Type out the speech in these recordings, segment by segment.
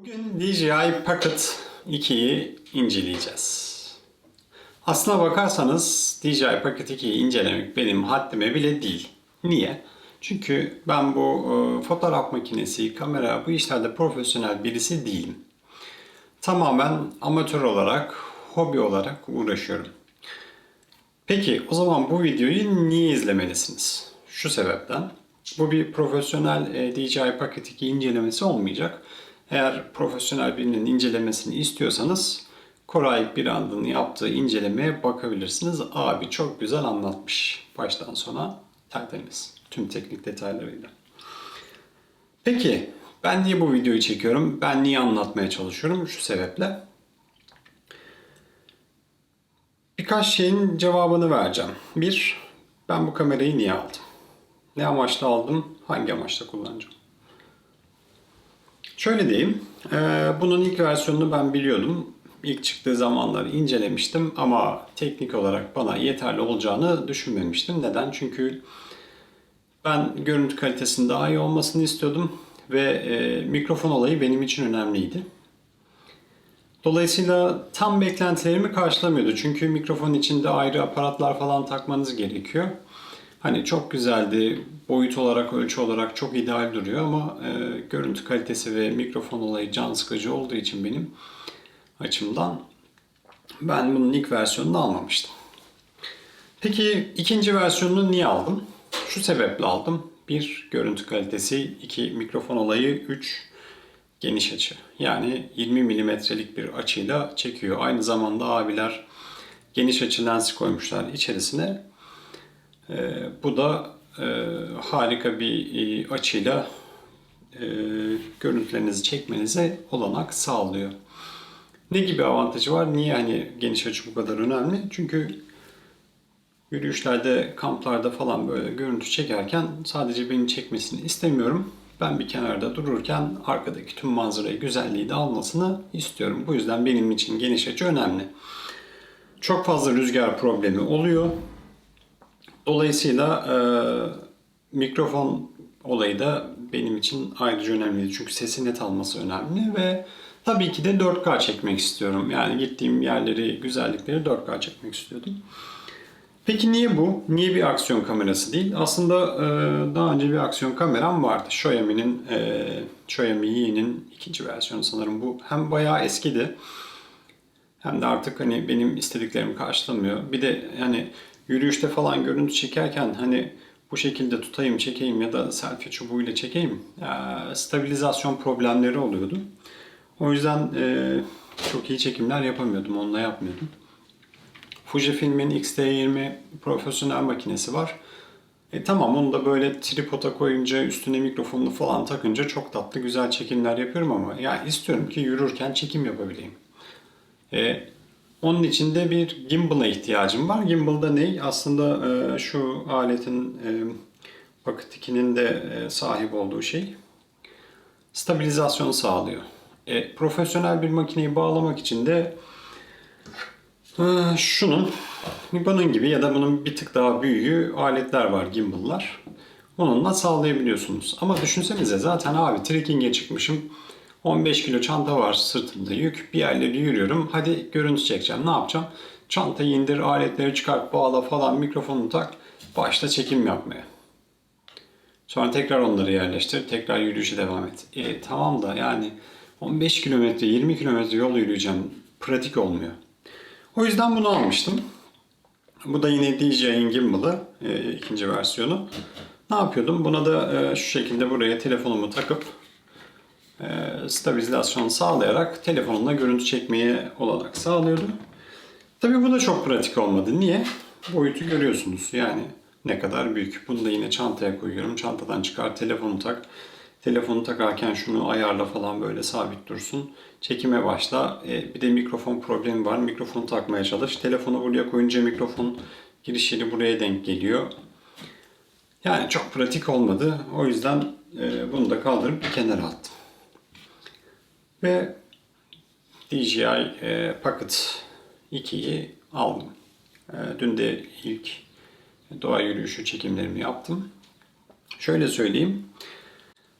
Bugün DJI Pocket 2'yi inceleyeceğiz. Aslına bakarsanız DJI Pocket 2'yi incelemek benim haddime bile değil. Niye? Çünkü ben bu e, fotoğraf makinesi, kamera bu işlerde profesyonel birisi değilim. Tamamen amatör olarak, hobi olarak uğraşıyorum. Peki o zaman bu videoyu niye izlemelisiniz? Şu sebepten. Bu bir profesyonel e, DJI Pocket 2 incelemesi olmayacak. Eğer profesyonel birinin incelemesini istiyorsanız Koray Birand'ın yaptığı incelemeye bakabilirsiniz. Abi çok güzel anlatmış baştan sona tertemiz. Tüm teknik detaylarıyla. Peki ben niye bu videoyu çekiyorum? Ben niye anlatmaya çalışıyorum? Şu sebeple. Birkaç şeyin cevabını vereceğim. Bir, ben bu kamerayı niye aldım? Ne amaçla aldım? Hangi amaçla kullanacağım? Şöyle diyeyim, e, bunun ilk versiyonunu ben biliyordum. İlk çıktığı zamanları incelemiştim ama teknik olarak bana yeterli olacağını düşünmemiştim. Neden? Çünkü ben görüntü kalitesinin daha iyi olmasını istiyordum ve e, mikrofon olayı benim için önemliydi. Dolayısıyla tam beklentilerimi karşılamıyordu. Çünkü mikrofon içinde ayrı aparatlar falan takmanız gerekiyor. Hani çok güzeldi, boyut olarak, ölçü olarak çok ideal duruyor ama e, görüntü kalitesi ve mikrofon olayı can sıkıcı olduğu için benim açımdan ben bunun ilk versiyonunu almamıştım. Peki ikinci versiyonunu niye aldım? Şu sebeple aldım. Bir, görüntü kalitesi. iki mikrofon olayı. Üç, geniş açı. Yani 20 milimetrelik bir açıyla çekiyor. Aynı zamanda abiler geniş açı lens koymuşlar içerisine. Ee, bu da e, harika bir e, açıyla e, görüntülerinizi çekmenize olanak sağlıyor. Ne gibi avantajı var? Niye hani geniş açı bu kadar önemli? Çünkü yürüyüşlerde, kamplarda falan böyle görüntü çekerken sadece beni çekmesini istemiyorum. Ben bir kenarda dururken arkadaki tüm manzarayı, güzelliği de almasını istiyorum. Bu yüzden benim için geniş açı önemli. Çok fazla rüzgar problemi oluyor. Dolayısıyla e, mikrofon olayı da benim için ayrıca önemliydi. Çünkü sesi net alması önemli ve tabii ki de 4K çekmek istiyorum. Yani gittiğim yerleri, güzellikleri 4K çekmek istiyordum. Peki niye bu? Niye bir aksiyon kamerası değil? Aslında e, daha önce bir aksiyon kameram vardı. Xiaomi'nin e, Xiaomi Yi'nin ikinci versiyonu sanırım bu. Hem bayağı eskidi. Hem de artık hani benim istediklerimi karşılamıyor. Bir de hani yürüyüşte falan görüntü çekerken hani bu şekilde tutayım, çekeyim ya da selfie çubuğuyla çekeyim. e, stabilizasyon problemleri oluyordu. O yüzden e, çok iyi çekimler yapamıyordum. Onunla yapmıyordum. Fujifilm'in X-T20 profesyonel makinesi var. E tamam onu da böyle tripoda koyunca üstüne mikrofonunu falan takınca çok tatlı güzel çekimler yapıyorum ama ya istiyorum ki yürürken çekim yapabileyim. E, onun için de bir gimbal'a ihtiyacım var. Gimbal da ne? Aslında e, şu aletin e, Pocket 2'nin de e, sahip olduğu şey stabilizasyon sağlıyor. E, profesyonel bir makineyi bağlamak için de ee, şunun bunun gibi ya da bunun bir tık daha büyüğü aletler var gimbal'lar. Onunla sağlayabiliyorsunuz. Ama düşünsenize zaten abi trekking'e çıkmışım. 15 kilo çanta var sırtımda yük. Bir yerleri yürüyorum. Hadi görüntü çekeceğim. Ne yapacağım? Çantayı indir, aletleri çıkart, bağla falan, mikrofonu tak. Başla çekim yapmaya. Sonra tekrar onları yerleştir. Tekrar yürüyüşe devam et. E, tamam da yani 15 kilometre, 20 kilometre yol yürüyeceğim. Pratik olmuyor. O yüzden bunu almıştım. Bu da yine DJI'in gimbal'ı, e, ikinci versiyonu. Ne yapıyordum? Buna da e, şu şekilde buraya telefonumu takıp stabilizasyon sağlayarak telefonumla görüntü çekmeye olanak sağlıyordum. Tabii bu da çok pratik olmadı. Niye? Boyutu görüyorsunuz. Yani ne kadar büyük. Bunu da yine çantaya koyuyorum. Çantadan çıkar, telefonu tak. Telefonu takarken şunu ayarla falan böyle sabit dursun. Çekime başla. E, bir de mikrofon problemi var. Mikrofonu takmaya çalış. Telefonu buraya koyunca mikrofon giriş yeri buraya denk geliyor. Yani çok pratik olmadı. O yüzden e, bunu da kaldırıp bir kenara attım. Ve DJI e, Pocket 2'yi aldım. E, dün de ilk doğa yürüyüşü çekimlerimi yaptım. Şöyle söyleyeyim.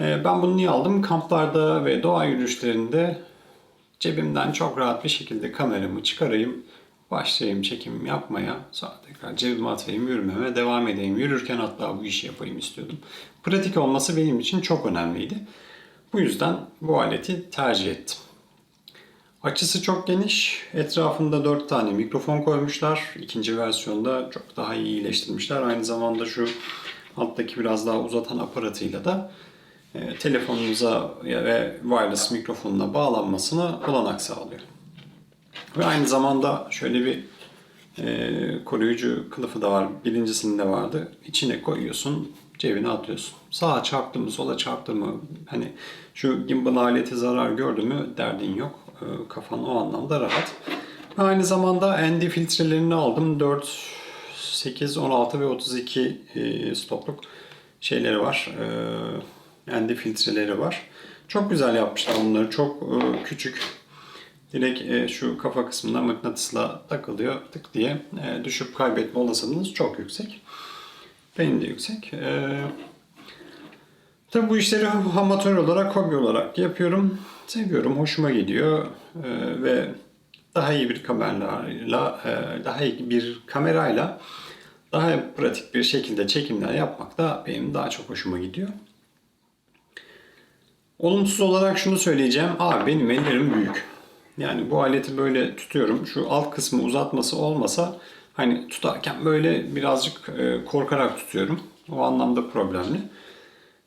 Ee, Ben bunu niye aldım? Kamplarda ve doğa yürüyüşlerinde cebimden çok rahat bir şekilde kameramı çıkarayım. Başlayayım çekim yapmaya. Sonra tekrar cebime atayım, yürümeme devam edeyim. Yürürken hatta bu işi yapayım istiyordum. Pratik olması benim için çok önemliydi. Bu yüzden bu aleti tercih ettim. Açısı çok geniş. Etrafında 4 tane mikrofon koymuşlar. İkinci versiyonda çok daha iyi iyileştirmişler. Aynı zamanda şu alttaki biraz daha uzatan aparatıyla da e, telefonunuza ve wireless mikrofonuna bağlanmasına olanak sağlıyor. Ve aynı zamanda şöyle bir e, koruyucu kılıfı da var. Birincisinde vardı. İçine koyuyorsun, cebine atıyorsun. Sağa çarptı mı, sola çarptı mı, hani şu gimbal aleti zarar gördü mü derdin yok. E, kafan o anlamda rahat. Aynı zamanda ND filtrelerini aldım. 4, 8, 16 ve 32 e, stopluk şeyleri var. E, ND filtreleri var. Çok güzel yapmışlar bunları. Çok e, küçük. Direkt e, şu kafa kısmına mıknatısla takılıyor tık diye. E, düşüp kaybetme olasılığınız çok yüksek. Benim de yüksek. E, tabii bu işleri amatör olarak, hobi olarak yapıyorum. Seviyorum, hoşuma gidiyor. E, ve daha iyi bir kamerayla, e, daha iyi bir kamerayla daha pratik bir şekilde çekimler yapmak da benim daha çok hoşuma gidiyor. Olumsuz olarak şunu söyleyeceğim. Abi benim ellerim büyük. Yani bu aleti böyle tutuyorum. Şu alt kısmı uzatması olmasa hani tutarken böyle birazcık e, korkarak tutuyorum. O anlamda problemli.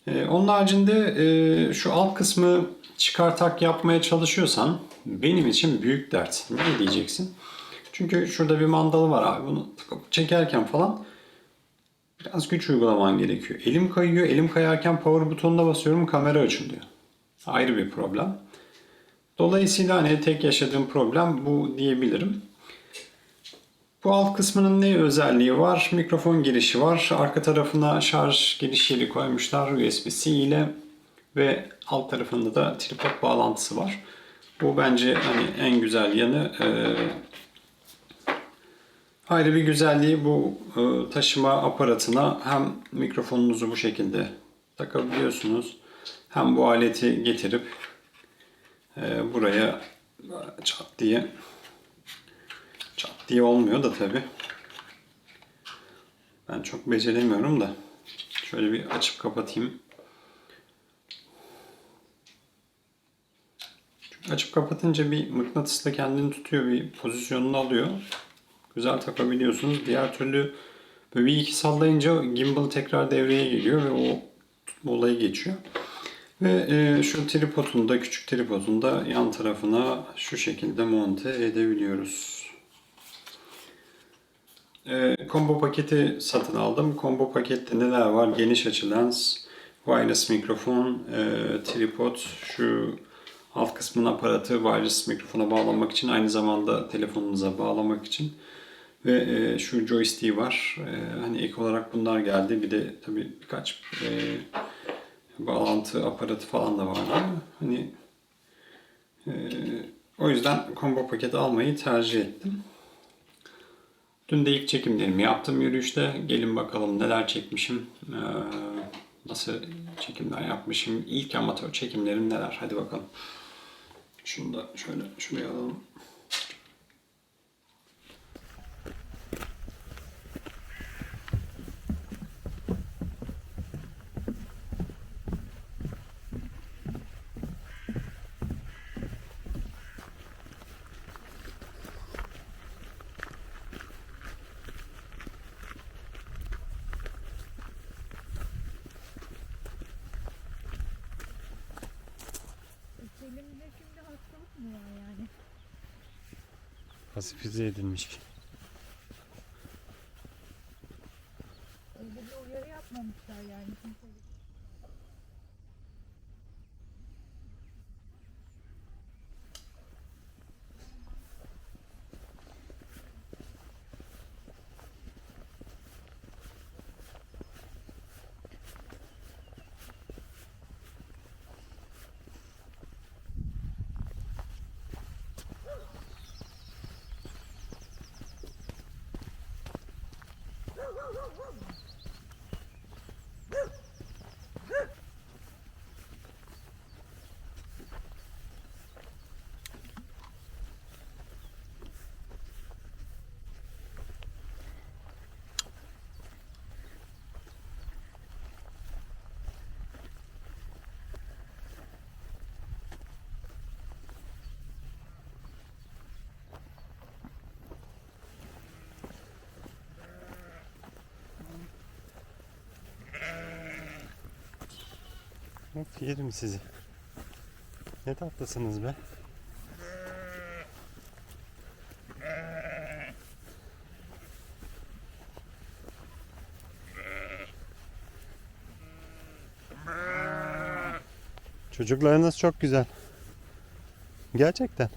E, Onun haricinde e, şu alt kısmı çıkartak yapmaya çalışıyorsan benim için büyük dert. Ne diyeceksin? Çünkü şurada bir mandalı var abi. Bunu çekerken falan biraz güç uygulaman gerekiyor. Elim kayıyor. Elim kayarken power butonuna basıyorum. Kamera açılıyor. Ayrı bir problem. Dolayısıyla hani tek yaşadığım problem bu diyebilirim. Bu alt kısmının ne özelliği var? Mikrofon girişi var. Arka tarafına şarj giriş yeri koymuşlar USB-C ile ve alt tarafında da tripod bağlantısı var. Bu bence hani en güzel yanı. Ee, ayrı bir güzelliği bu e, taşıma aparatına hem mikrofonunuzu bu şekilde takabiliyorsunuz. Hem bu aleti getirip ee, buraya çat diye çat diye olmuyor da tabi. Ben çok beceremiyorum da. Şöyle bir açıp kapatayım. Çünkü açıp kapatınca bir mıknatısla kendini tutuyor, bir pozisyonunu alıyor. Güzel takabiliyorsunuz. Diğer türlü böyle bir iki sallayınca gimbal tekrar devreye geliyor ve o tutma olayı geçiyor. Ve e, şu tripodun da küçük tripodun da yan tarafına şu şekilde monte edebiliyoruz. E, combo paketi satın aldım. Combo pakette neler var? Geniş açı lens, wireless mikrofon, e, tripod, şu alt kısmın aparatı wireless mikrofona bağlamak için aynı zamanda telefonunuza bağlamak için ve e, şu joystick var. E, hani ek olarak bunlar geldi. Bir de tabii birkaç e, bağlantı aparatı falan da vardı. Hani e, o yüzden combo paketi almayı tercih ettim. Dün de ilk çekimlerimi yaptım yürüyüşte. Gelin bakalım neler çekmişim. e, nasıl çekimler yapmışım. İlk amatör çekimlerim neler. Hadi bakalım. Şunu da şöyle şuraya alalım. Selim'de şimdi hastalık mı var yani? Pasifize edilmiş. Woof, woof, woof. Of yerim sizi. Ne tatlısınız be. Çocuklarınız çok güzel. Gerçekten.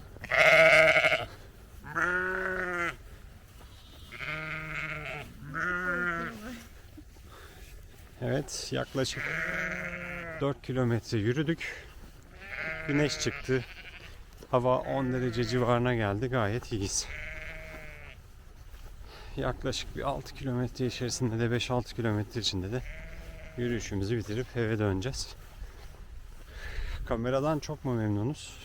Evet yaklaşık 4 kilometre yürüdük. Güneş çıktı. Hava 10 derece civarına geldi. Gayet iyiyiz. Yaklaşık bir 6 kilometre içerisinde de 5-6 kilometre içinde de yürüyüşümüzü bitirip eve döneceğiz. Kameradan çok mu memnunuz?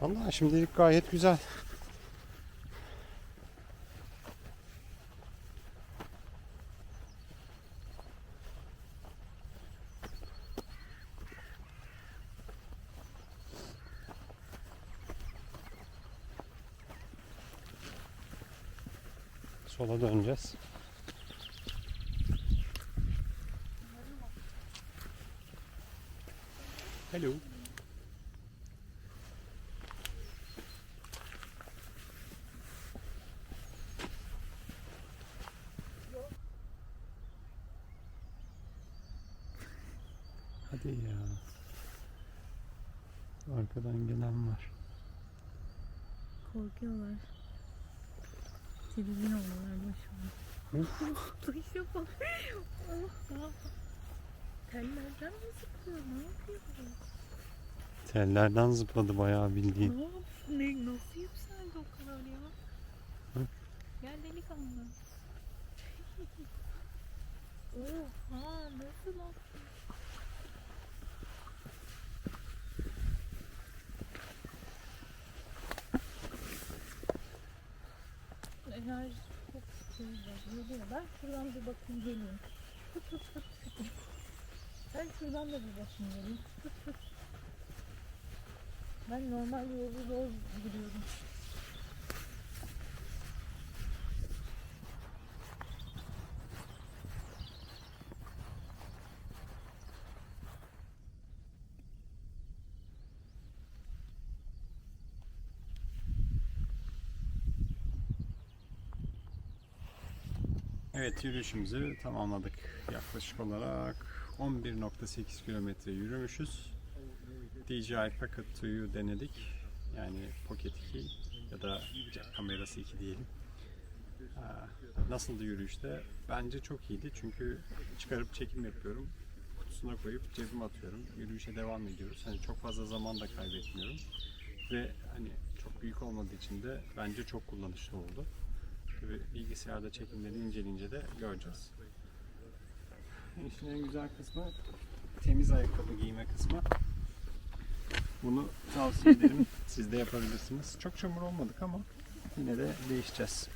Vallahi şimdilik gayet güzel. Sola döneceğiz. Hello. Hadi ya. Arkadan gelen var. Korkuyorlar. Tedirgin olmalar başıma. Duyuşa bak. Oha. Tellerden mi sıkıyor? Ne yapıyor? Tellerden zıpladı bayağı bildiğin. Ne yapıyor? Ne, nasıl yükseldi o kadar ya? Hı? Gel delikanlı. Oha nasıl lan? Enerji çok güzel. Geliyor. Ben şuradan bir bakayım geleyim. Fıt fıt fıt fıt. Ben şuradan da bir bakayım geleyim. Fıt fıt. Ben normal yolu zor gidiyorum. Evet yürüyüşümüzü tamamladık. Yaklaşık olarak 11.8 kilometre yürümüşüz. DJI Pocket 2'yu denedik. Yani Pocket 2 ya da kamerası 2 diyelim. Aa, Nasıldı yürüyüşte? Bence çok iyiydi çünkü çıkarıp çekim yapıyorum. Kutusuna koyup cebime atıyorum. Yürüyüşe devam ediyoruz. Hani çok fazla zaman da kaybetmiyorum. Ve hani çok büyük olmadığı için de bence çok kullanışlı oldu. Tabii bilgisayarda çekimleri inceleyince de göreceğiz. İşin en güzel kısmı temiz ayakkabı giyme kısmı. Bunu tavsiye ederim. Siz de yapabilirsiniz. Çok çamur olmadık ama yine de değişeceğiz.